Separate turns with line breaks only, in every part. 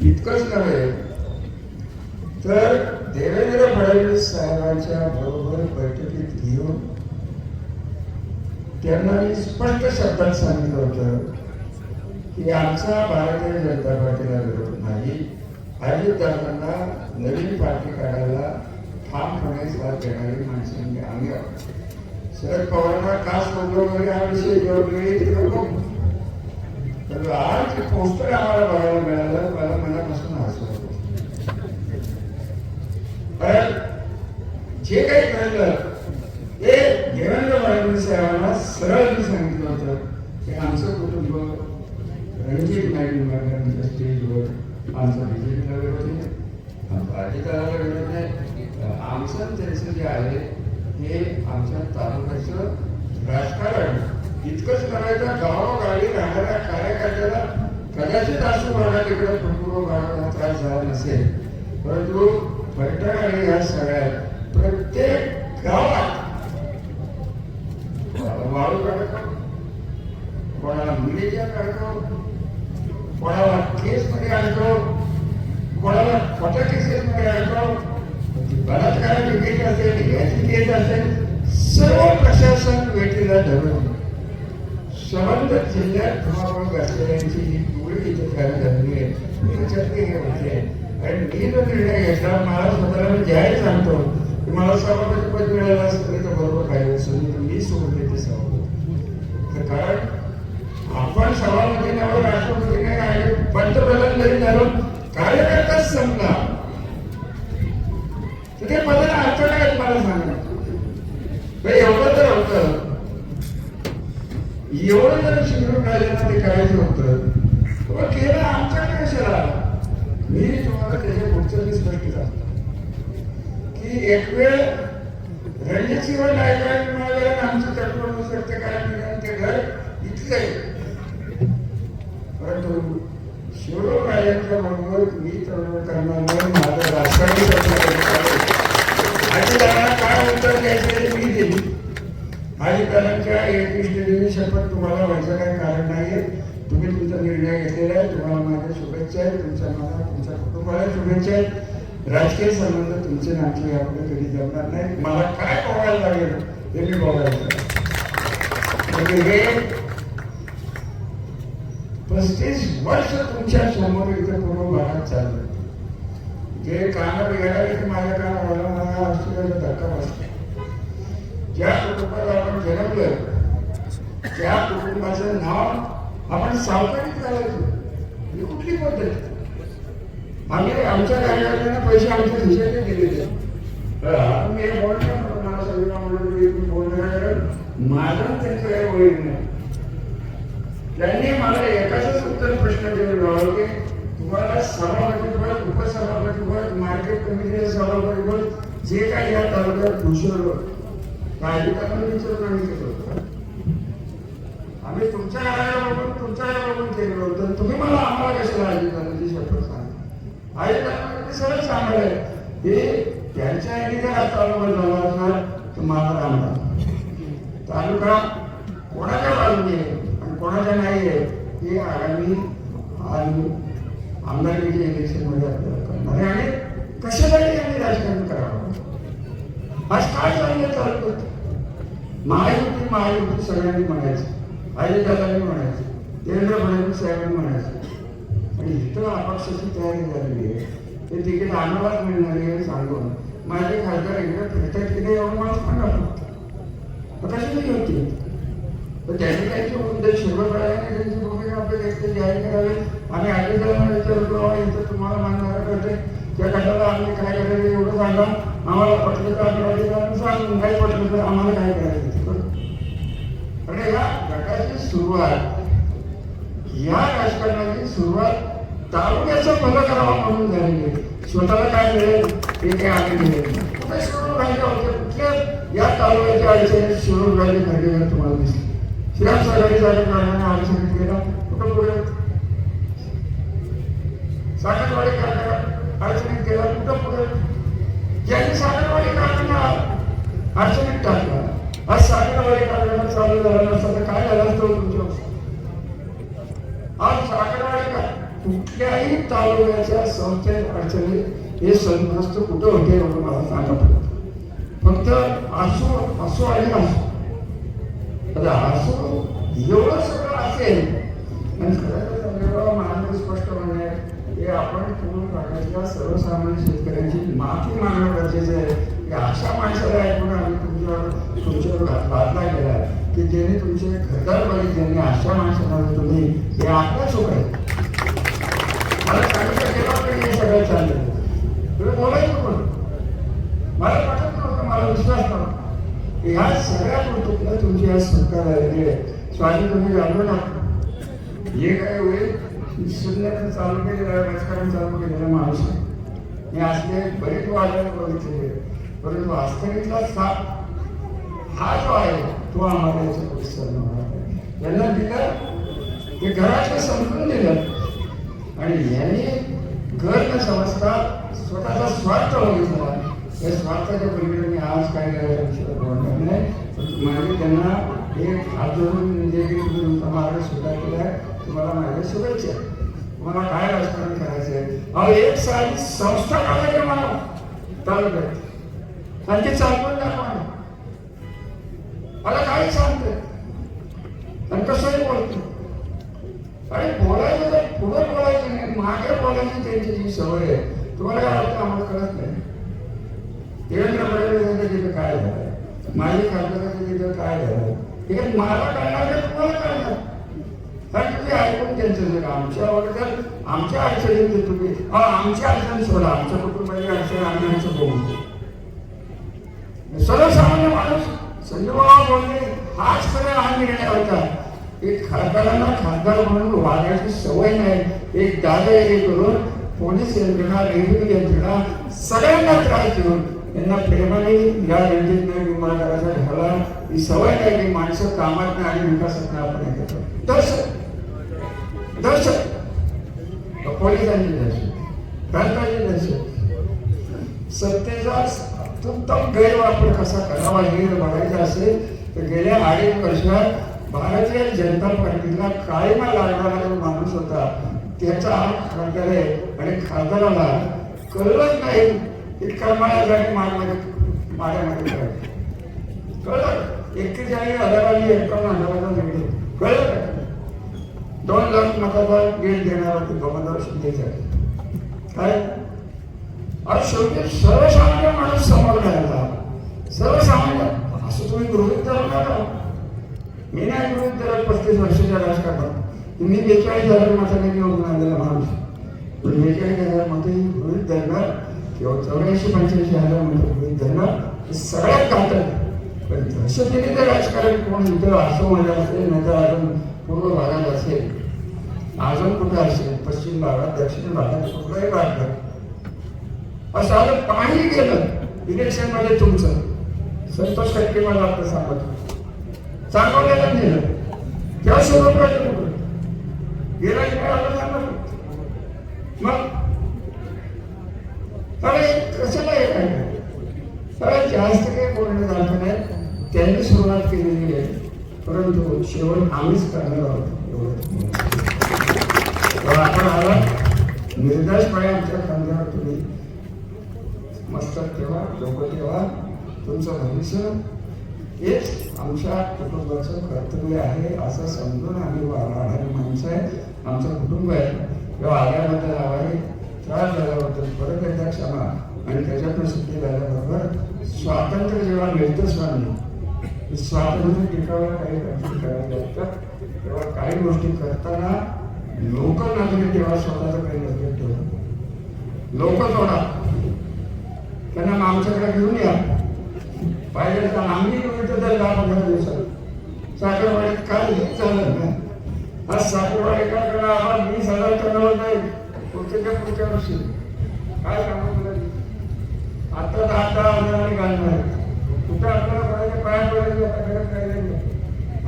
इतकंच नव्हे तर देवेंद्र फडणवीस साहेबांच्या बरोबर बैठकीत घेऊन त्यांना मी स्पष्ट शब्दात सांगितलं होतं की आमचा भारतीय जनता पार्टीला विरोध नाही. अजितदादांना नवीन पार्टी काढायला ठामपणे साथ देणारी माणसांनी आम्ही आहोत. शरद पवारांना खास सोडलं वगैरे हा विषय वेगवेगळे तर आज पोस्टर आम्हाला बघायला मिळालं मला मनापासून हसलं पण जे काही कळलं ते देवेंद्र फडणवीस साहेबांना सरळ मी सांगितलं होतं की आमचं कुटुंब रणजित नाईक निंबाळकरांच्या स्टेजवर आमचा बीजेपीला विरोध आहे आमचा अजिताला विरोध नाही आमचं आणि त्यांचं जे आहे हे आमच्या तालुक्याचं राजकारण इतकंच करायचं गावागावी राहणाऱ्या कार्यकर्त्याला कदाचित असं म्हणा तिकडे पूर्व भागाला त्रास झाला नसेल. परंतु फलटण आणि या सगळ्यात प्रत्येक गावात वाळू कार्यक्रम कोणाला मुलीच्या कार्यक्रम कोणाला केस मध्ये आणतो. कोणाला खोट्या केसेस मध्ये आणतो म्हणजे बलात्काराची केस असेल याची केस असेल सर्व प्रशासन वेटीला धरून संबंधित जिल्ह्यात धुमाकूळ असलेल्यांची ही टोळी इथे तयार झालेली आहे त्याच्यातली हे होते आणि मी जो निर्णय घेतला मला स्वतःला ज्याही सांगतो की मला सभापती पद मिळालं असतं तर बरोबर पाहिजे असं मी सोडून देते सभापती कारण आपण सभापतीने राष्ट्रपतीने आणि पंतप्रधान जरी झालो कार्यकर्ताच संपला तर ते पदाला अर्थ काय मला सांगा बरं, एवढं तर होतं एवढं जर शिकून राहिलं ते करायचं होतं मग केलं आमच्याकडे कशाला मी तुम्हाला त्याच्या पुढचं मी स्पष्ट सांगतो की एक वेळ रणजितसिंह नायकांनी म्हणाले आमचं तत्व सत्य कारण ते घर इथलं आहे. परंतु शिवराव राजांच्या बरोबर मी तरुण करणार नाही माझं राजकारणी करणार आणि त्यांना काय उत्तर द्यायचं ते मी दिली आणि त्यांच्या एकनिष्ठतेने शपथ तुम्हाला व्हायचं काही कारण नाही तुम्ही तुमचा निर्णय घेतलेला आहे. तुम्हाला माझ्या शुभेच्छा आहेत. तुमच्या मला तुमच्या कुटुंबाला शुभेच्छा आहेत. राजकीय संबंध तुमचे नाते आपले कधी जमणार नाही. मला काय बघायला लागेल ते मी बघायचं म्हणजे हे पस्तीस वर्ष तुमच्यासमोर इथे पूर्व भागात चाललं जे काना गेला की माझ्या कानावर मला आश्चर्याचा धक्का बसतो ज्या कुटुंबाला आपण जन्मलं त्या कुटुंबाचं नाव आपण सावकारीत घालायचो ही कुठली पद्धत? आम्ही आमच्या कार्यकर्त्यांना पैसे आमच्या खिशाने दिलेले मी हे. बोलणं मला सगळ्यांना म्हणलं की तुम्ही बोलणं काय कराल? माझं आणि त्यांचं काही नाही. त्यांनी मला एकाच उत्तर प्रश्न दिलेला की तुम्हाला सभापती पद उपसभापती पद मार्केट कमिटीचे सभापती पद जे काही या तालुक्यात घुसवलं विचारून आम्ही केलं होतं. आम्ही तुमच्या घराला बघून तुमच्या घराला बघून केलं होतं. तुम्ही मला आम्हाला कशाला सगळं चांगलं आहे हे त्यांच्या आईने जर चालू तालुका झाला असणार तर मला रामला. तालुका कोणाच्या बाजूने आहे आणि कोणाच्या नाही आहे हे आगामी आणि आमदारकीच्या इलेक्शनमध्ये आपल्याला करणार आहे. आणि कशासाठी आम्ही राजकारण करावं? आज काय चाललं चालत महायुती महायुती सगळ्यांनी म्हणायचं. अजितदादांनी म्हणायचं. देवेंद्र फडणवीस साहेबांनी म्हणायचं. आणि इथं अपक्षाची तयारी झालेली आहे. ते तिकीट आम्हालाच मिळणार आहे हे सांगून. माझे खासदार एकदा फिरतात की नाही एवढं मला सांगा फक्त मग होती? तर त्यांनी त्यांचे मुद्दे शिल्लक राहिले त्यांची भूमिका आपल्याला व्यक्ती जाहीर करावे. आम्ही अजितदादांना विचारतो यांचं तुम्हाला मानणारं करते. त्या कशाला आम्ही काय करायचं एवढं सांगा. आम्हाला पटलं तर आम्ही अजितदादांना सांगून काही पटलं तर आम्हाला काय करायचं? ते या गटाची सुरुवात. या राजकारणाची सुरुवात तालुक्याचं भलं करावं म्हणून झालेले स्वतःला काय मिळेल हे काय आले मिळेल. कुठे सुरू राहिलं होते म्हणजे कुठल्या या तालुक्याच्या अडचणीत सुरू राहिले खरेदीवर तुम्हाला दिसले श्रीराम सरकारी झाल्या कारणाने अडचणीत गेला कुठं पुढे साखरवाडी कारखाना अडचणीत गेला कुठं पुढे ज्यांनी साखरवाडी कारखाना अडचणीत टाकला आज साखरवाडी कारखाना चालू झाला नसता तर काय झालं असतं तुमच्या आज साखरवाडी का कुठल्याही तालुक्याच्या संस्थेत अडचणी हे संतस्त कुठं होते एवढं मला सांगत फक्त असो असो आणि आसू आता आसू एवढं सगळं असेल आणि खरं तर महाराज स्पष्ट म्हणणे हे आपण पूर्ण भागातल्या सर्वसामान्य शेतकऱ्यांची माफी मागणं गरजेचं आहे. की अशा माणसाला ऐकून आम्ही तुमच्यावर तुमच्यावर घात- केला गेला की ज्याने तुमचे घरदार पाहिजे ज्यांनी अशा माणसाला तुम्ही हे आपल्या चूक आहे सांगितलं हे सगळं चाललं तुम्ही बोलायचं कोण? मला वाटत नव्हतं मला विश्वास नव्हता. ह्या सगळ्या गोष्टीतलं तुमची आज सरकार आलेली आहे. स्वामी तुम्ही जाणू ना हे काय होईल शून्यातून चालू केलेलं आहे राजकारण चालू केलेला माणूस आहे. मी असले बरेच वाढायला बघितलेले परंतु वास्तविकला साप हा जो आहे तो आम्हाला याचा परिसर यांना दिलं ते घराचं समजून दिलं. आणि यांनी घर न समजता स्वतःचा स्वार्थ बघितला या स्वार्थाच्या पलीकडे मी आज काय करायचा बोलणार नाही. पण माझे त्यांना एक हात जोडून म्हणजे की तुम्ही तुमचा मार्ग स्वीकार केला आहे. तुम्हाला माझ्या शुभेच्छा. तुम्हाला काय राजकारण करायचं आहे? अहो एक सारी संस्था काढायची मला. तालुक्यात. आणि ते चालवून दाखवा मला काय सांगते. आणि कसंही बोलतो. आणि बोलायचं तर पुढं बोलायचं नाही मागे बोलायची त्यांची जी सवय आहे तुम्हाला काय वाटतं? आम्हाला कळत नाही. देवेंद्र फडणवीस तिथं काय झालं माझी खासदाराचं तिथं काय झालं हे मला कळणार नाही तुम्हाला कळणार. कारण तुम्ही ऐकून त्यांचं जर आमच्या जर आमच्या अडचणी जर तुम्ही. अहो, आमची अडचण सोडा आमच्या कुटुंबाची अडचण आम्ही आमचं बघू. सर्वसामान्य माणूस संजय बाबा बोलले हाच खरं हा निर्णय होता. एक खासदारांना खासदार म्हणून वागण्याची सवय नाही. एक दादागिरी करून पोलीस यंत्रणा रेल्वे यंत्रणा सगळ्यांना त्रास देऊन यांना प्रेमाने या रणजित विमानतळाचा झाला ढाला ही सवय नाही. की माणसं कामात नाही आणि विकासात नाही. आपण हे दर्शक दर्शक. पोलिसांची दर्शक. प्रांताची दर्शक. सत्तेचा उत्तम गैरवापर कसा करावा हे जर बघायचं असेल तर गेल्या अडीच वर्षात भारतीय जनता पार्टीला कायम लागणारा जो माणूस होता त्याचा खासदार आहे आणि खासदाराला कळलंच नाही इतका माझ्यासाठी मागमध्ये माऱ्यामध्ये कळलं? कळलं एक्केचाळीस हजारांनी एकावन्न हजाराचा निवडून कळलं? दोन लाख मताचा गेट देणार ते गोमदार शिंदेचा काय? अरे शेवटी सर्वसामान्य माणूस समोर घ्यायला सर्वसामान्य. असं तुम्ही गृहित धरू नका मी नाही गृहित धरत पस्तीस वर्षाच्या राजकारणात. मी बेचाळीस हजार मताने निवडून आलेला माणूस. पण बेचाळीस हजार मते गृहित धरणार किंवा चौऱ्याऐंशी पंच्याऐंशी हजार मतं गृहित धरणार हे सगळ्यात घातक पण दहशतीने तर राजकारण कोण इथं आसाममध्ये असेल नाही तर अजून पूर्व भागात असेल. अजून कुठं असेल? पश्चिम भागात दक्षिण भागात कुठलाही भाग असं आलं पाणी गेलं. इलेक्शनमध्ये तुमचं. संतोष टक्के मला आपलं सांगत चांगवलेलं नेलं तेव्हा शोधून राहिलं कुठं? गेला काय मग? अरे कशाला हे काय अरे जास्त काही बोलणं झालं नाही. त्यांनी सुरुवात केलेली आहे. परंतु शेवट आम्हीच करणार आहोत एवढं. आपण आला. निर्दयपणे आमच्या खांद्यावर तुम्ही मस्तक ठेवा लोक ठेवा. तुमचं भविष्य हेच आमच्या कुटुंबाचं कर्तव्य आहे असं समजून आम्ही वाढणारी माणसं आहे आमचं कुटुंब आहे. किंवा आल्याबद्दल आवाही त्रास झाल्याबद्दल परत एकदा क्षमा. आणि त्याच्यातून सुट्टी झाल्याबरोबर स्वातंत्र्य जेव्हा मिळतं स्वामी स्वातंत्र्य टिकावं काही गोष्टी करायला लागतात. तेव्हा काही गोष्टी करताना लोक नागरिक तेव्हा स्वतःचं काही नजरेत ठेवतात लोक जोडा त्यांना आमच्याकडे घेऊन या. पाहिजे तर आम्ही इथं दहा पंधरा दिवसात साखरवाडीत काय हेच झालं ना आज साखरवाडी काय करा आम्हाला वीस हजार टनावर नाही. पुढच्या पुढच्या वर्षी. काय सांगू आता दहा दहा हजारांनी घालणार कुठं आपल्याला पडायचं पाया पडायचं आता गरज काय नाही.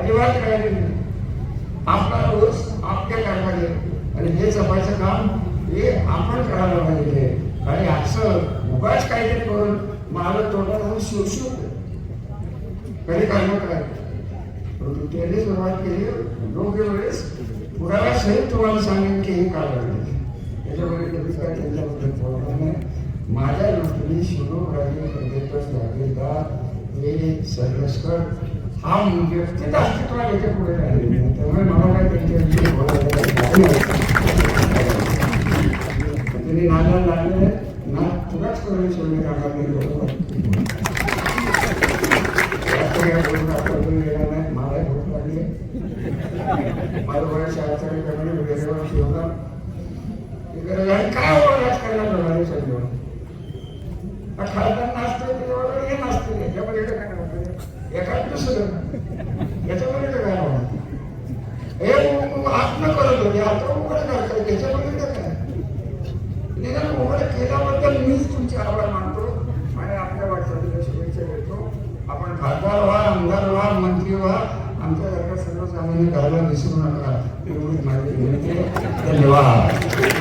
अजिबात काय नाही. आपला रोज आपल्या कारभारी आणि हे जपायचं काम हे आपण करायला पाहिजे. आणि असं उगाच काहीतरी करून मला तोंडात आणून शिवशिव कधी काम करायचं परंतु त्यांनी सुरुवात केली योग्य वेळेस पुरावा सहित तुम्हाला सांगेन की हे का घडले याच्यामध्ये कधीच काय त्यांच्याबद्दल बोलणार नाही माझ्या दृष्टीने शिरो राजे प्रदेश जागेदार हे सर्वस्कर हा म्हणजे व्यक्तीच अस्तित्वात याच्यापुढे राहिले त्यामुळे मला काय त्यांच्याविषयी बोलायला त्यांनी नादाला लागले ना तुलाच करून शिवणे कामाला नाही बरोबर जास्त काही बोलून आपल्याकडून गेला नाही मला भूक लागली माझं वय शाळेसाठी करणे वेगवेगळ्या शिवणार इकडे जाऊन काय हो खासदार हे नाचतोय याच्यामध्ये एखाद दुसरं याच्यामध्ये काय हे आत्म करत होते आता उघड त्याच्यामध्ये काय उघड केल्याबद्दल मीच तुमची आवड मानतो आणि आपल्या वाटचालीला शुभेच्छा देतो आपण खासदार व्हा आमदार व्हा मंत्री आमच्या आमच्यासारख्या सर्वसामान्य घराला विसरू नका एवढी माहिती. धन्यवाद.